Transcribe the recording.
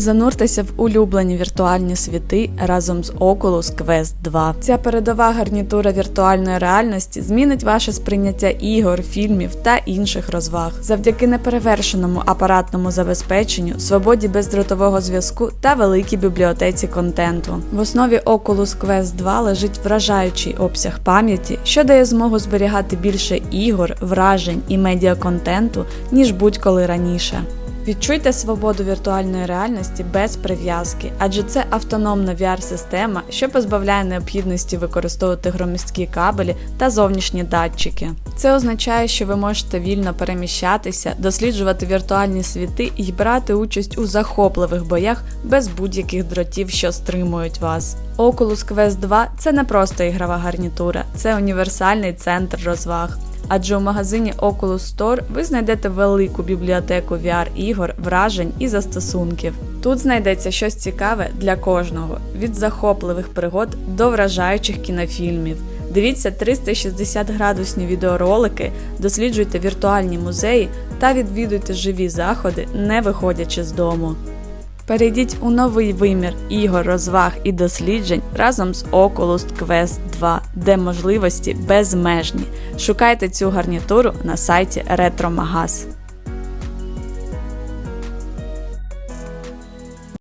Зануртеся в улюблені віртуальні світи разом з Oculus Quest 2. Ця передова гарнітура віртуальної реальності змінить ваше сприйняття ігор, фільмів та інших розваг завдяки неперевершеному апаратному забезпеченню, свободі бездротового зв'язку та великій бібліотеці контенту. В основі Oculus Quest 2 лежить вражаючий обсяг пам'яті, що дає змогу зберігати більше ігор, вражень і медіаконтенту, ніж будь-коли раніше. Відчуйте свободу віртуальної реальності без прив'язки, адже це автономна VR-система, що позбавляє необхідності використовувати громісткі кабелі та зовнішні датчики. Це означає, що ви можете вільно переміщатися, досліджувати віртуальні світи і брати участь у захопливих боях без будь-яких дротів, що стримують вас. Oculus Quest 2 це не просто ігрова гарнітура, це універсальний центр розваг. Адже у магазині Oculus Store ви знайдете велику бібліотеку VR-ігор, вражень і застосунків. Тут знайдеться щось цікаве для кожного: від захопливих пригод до вражаючих кінофільмів. Дивіться 360 градусні відеоролики, досліджуйте віртуальні музеї та відвідуйте живі заходи, не виходячи з дому. Перейдіть у новий вимір ігор, розваг і досліджень разом з Oculus Quest 2, де можливості безмежні. Шукайте цю гарнітуру на сайті Ретромагаз.